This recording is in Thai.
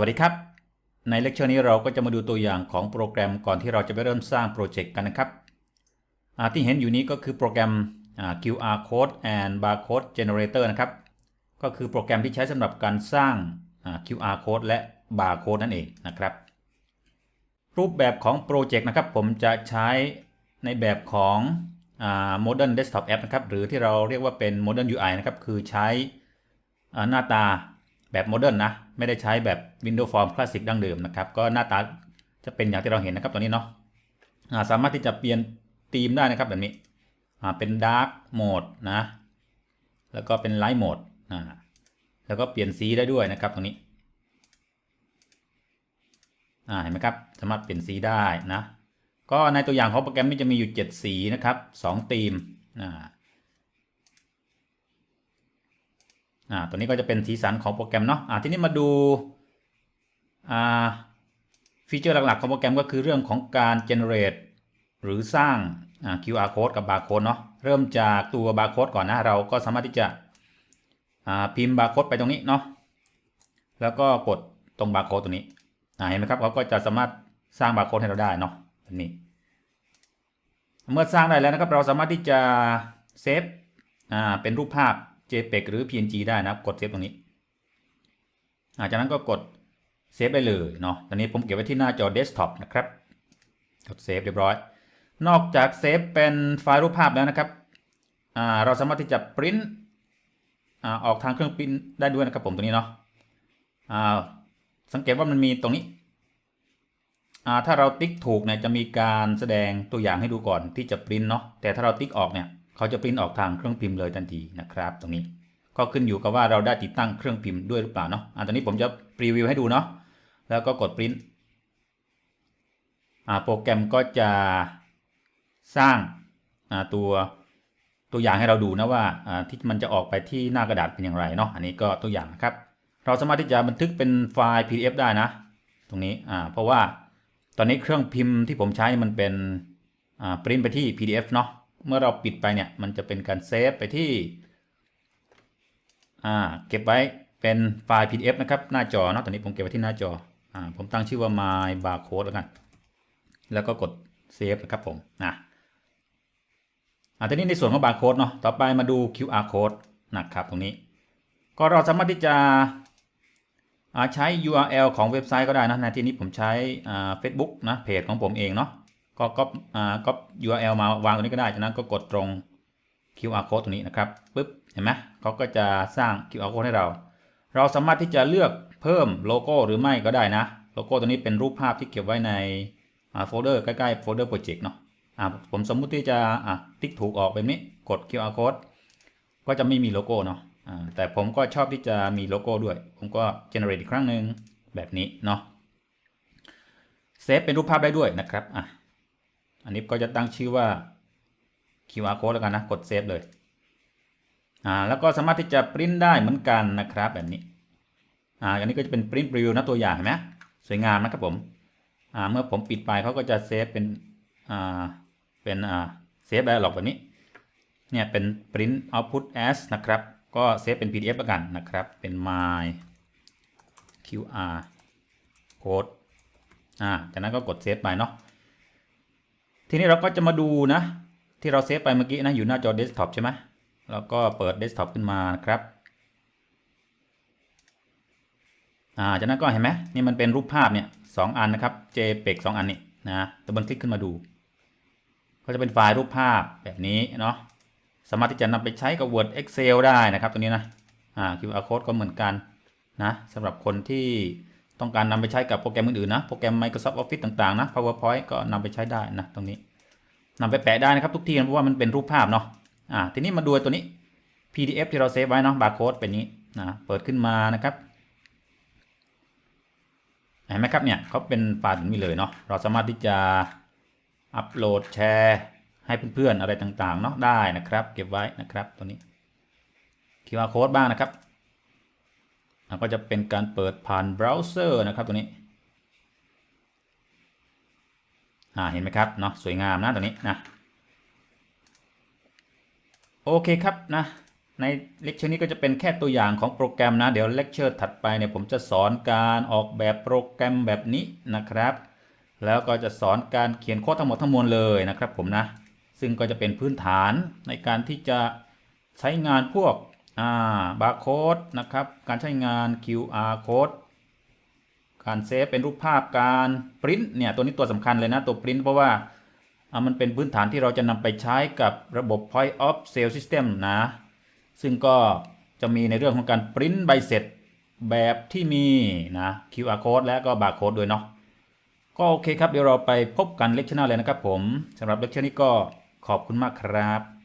วัสดีครับ ในเลคเชอร์นี้เราก็จะมาดูตัวอย่างของโปรแกรมก่อนที่เราจะไปเริ่มสร้างโปรเจกต์กันนะครับที่เห็นอยู่นี้ก็คือโปรแกรม QR code and barcode generator นะครับ ก็คือโปรแกรมที่ใช้สำหรับการสร้าง QR code และ barcode นั่นเองนะครับ รูปแบบของโปรเจกต์นะครับผมจะใช้ในแบบของ modern desktop app นะครับ หรือที่เราเรียกว่าเป็น modern UI นะครับ คือใช้หน้าตา แบบโมเดิร์นนะ ไม่ได้ใช้แบบ Windows Form Classic ดั้งเดิมนะครับ ก็หน้าตาจะเป็นอย่างที่เราเห็นนะครับตัวนี้เนาะสามารถที่จะเปลี่ยนธีมได้นะครับแบบนี้เป็น Dark Mode นะ แล้วก็เป็น Light Mode แล้วก็เปลี่ยนสีได้ด้วยนะครับตรงนี้เห็นไหมครับ สามารถเปลี่ยนสีได้นะ ก็ในตัวอย่างของโปรแกรมนี้จะมีอยู่ 7 สีนะครับ 2 ธีมอ่า อ่าตัวนี้ก็จะเป็นสีสันของโปรแกรมเนาะอ่าทีนี้มาดูอ่าฟีเจอร์หลักๆของโปรแกรมก็คือเรื่องของการ generate หรือสร้างอ่า QR code กับ barcode เนาะเริ่มจากตัว barcode ก่อนนะเราก็สามารถที่จะอ่าพิมพ์ barcode ไปตรงนี้เนาะแล้วก็กดตรง barcode ตัวนี้อ่าเห็นไหมครับเขาก็จะสามารถสร้าง barcode ให้เราได้เนาะแบบนี้ เมื่อสร้างได้แล้วนะครับเราสามารถที่จะเซฟอ่าเป็นรูปภาพ JPEG หรือ PNG ได้นะครับ กดเซฟตรงนี้จากนั้นก็กดเซฟได้เลยเนาะ ตอนนี้ผมเก็บไว้ที่หน้าจอเดสก์ท็อปนะครับ กดเซฟเรียบร้อย นอกจากเซฟเป็นไฟล์รูปภาพแล้วนะครับ เราสามารถที่จะปริ้นออกทางเครื่องปริ้นได้ด้วยนะครับผมตรงนี้เนาะสังเกตว่ามันมีตรงนี้ ถ้าเราติ๊กถูกเนี่ยจะมีการแสดงตัวอย่างให้ดูก่อนที่จะปริ้นเนาะ แต่ถ้าเราติ๊กออกเนี่ย เขาจะปริ้นออกทางเครื่องพิมพ์เลยทันทีนะครับ ตรงนี้ก็ขึ้นอยู่กับว่าเราได้ติดตั้งเครื่องพิมพ์ด้วยหรือเปล่าเนาะอ่าตอนนี้ผมจะพรีวิวให้ดูเนาะแล้วก็กดปริ้นอ่าโปรแกรมก็จะสร้างอ่าตัวตัวอย่างให้เราดูนะว่าอ่าที่มันจะออกไปที่หน้ากระดาษเป็นอย่างไรเนาะอันนี้ก็ตัวอย่างนะครับ เราสามารถที่จะบันทึกเป็นไฟล์ PDF ได้นะ ตรงนี้อ่าเพราะว่าตอนนี้เครื่องพิมพ์ที่ผมใช้มันเป็นอ่าปริ้นไปที่ PDF เนาะ เมื่อเราปิดไปเนี่ย มันจะเป็นการเซฟไปที่ อ่า เก็บไว้เป็นไฟล์ PDF นะครับ หน้าจอเนาะตอนนี้ผมเก็บไว้ที่หน้าจอ อ่า ผมตั้งชื่อว่า my barcode แล้วกัน แล้วก็กดเซฟนะครับผม นะอ่าทีนี้ในส่วนของ barcode เนาะ ต่อไปมาดู QR code นะครับตรงนี้ ก็เราสามารถที่จะใช้ URL ของเว็บไซต์ก็ได้นะในที่นี้ผมใช้ Facebook นะ เพจของผมเองเนาะ ก็ก๊อปอ่าก๊อป URL มาวางตรงนี้ก็ได้จากนั้นก็กดตรง QR code ตรงนี้นะครับปึ๊บเห็นไหมเขาก็จะสร้าง QR code ให้เรา เราสามารถที่จะเลือกเพิ่มโลโก้หรือไม่ก็ได้นะ โลโก้ตัวนี้เป็นรูปภาพที่เก็บไว้ในโฟลเดอร์ใกล้ๆโฟลเดอร์โปรเจกต์เนาะอ่าผมสมมุติที่จะอะติ๊กถูกออกแบบนี้กด QR code ก็จะไม่มีโลโก้เนาะอ่าแต่ผมก็ชอบที่จะมีโลโก้ด้วย ผมก็ generate อีกครั้งหนึ่งแบบนี้เนาะเซฟเป็นรูปภาพได้ด้วยนะครับอะ อันนี้ก็จะตั้งชื่อว่า QR code แล้วกันนะ กดเซฟเลย อ่า แล้วก็สามารถที่จะปริ้นได้เหมือนกันนะครับแบบนี้ อ่า อันนี้ก็จะเป็นปริ้นรีวิวนะตัวอย่างเห็นไหมสวยงามนะครับผม อ่า เมื่อผมปิดไปเขาก็จะเซฟเป็น อ่า เป็นอ่า เซฟไดอะล็อกแบบนี้ เนี่ยเป็น print output as นะครับ ก็เซฟเป็น PDF แล้วกันนะครับ เป็น my QR code อ่า จากนั้นก็กดเซฟไปเนาะ ทีนี้เราก็จะมาดูนะ ที่เราเซฟไปเมื่อกี้นะ อยู่หน้าจอเดสก์ท็อปใช่ไหมแล้วก็เปิดเดสก์ท็อปขึ้นมานะครับอ่าจากนั้นก็เห็นไหมนี่มันเป็นรูปภาพเนี่ยสองอันนะครับ JPEG สองอันนี้นะดับเบิลคลิกขึ้นมาดู ก็จะเป็นไฟล์รูปภาพแบบนี้เนาะสามารถที่จะนำไปใช้กับ Word Excel ได้นะครับ ตัวนี้นะอ่า QR code ก็เหมือนกันนะสำหรับคนที่ ต้องการนำไปใช้กับโปรแกรมอื่นๆนะ โปรแกรม Microsoft Office ต่างๆนะ PowerPoint ก็นำไปใช้ได้นะตรงนี้นำไปแปะได้นะครับทุกที่เพราะว่ามันเป็นรูปภาพเนาะอ่าทีนี้มาดูตัวนี้ PDF ที่เราเซฟไว้เนาะบาร์โค้ดเป็นนี้นะเปิดขึ้นมานะครับเห็นไหมครับเนี่ยเขาเป็นไฟล์แบบนี้เลยเนาะเราสามารถที่จะอัปโหลดแชร์ให้เพื่อนๆอะไรต่างๆเนาะได้นะครับ เก็บไว้นะครับตัวนี้ QR code บ้างนะครับ ก็จะเป็นการเปิดผ่านเบราว์เซอร์นะครับตัวนี้อ่าเห็นไหมครับเนาะสวยงามนะตัวนี้นะโอเคครับนะในเลคเชอร์นี้ก็จะเป็นแค่ตัวอย่างของโปรแกรมนะ เดี๋ยวเลคเชอร์ถัดไปเนี่ยผมจะสอนการออกแบบโปรแกรมแบบนี้นะครับ แล้วก็จะสอนการเขียนโค้ดทั้งหมดทั้งมวลเลยนะครับผมนะ ซึ่งก็จะเป็นพื้นฐานในการที่จะใช้งานพวก อ่าบาร์โค้ดนะครับ การใช้งาน QR code การเซฟเป็นรูปภาพการปริ้นเนี่ยตัวนี้ตัวสำคัญเลยนะตัวปริ้นเพราะว่าอ่ามันเป็นพื้นฐานที่เราจะนำไปใช้กับระบบ point of sale system นะ ซึ่งก็จะมีในเรื่องของการปริ้นใบเสร็จแบบที่มีนะ QR code และก็ barcode ด้วยเนาะก็โอเคครับ เดี๋ยวเราไปพบกันเลคชั่นหน้าเลยนะครับผมสำหรับเลคชั่นนี้ก็ขอบคุณมากครับ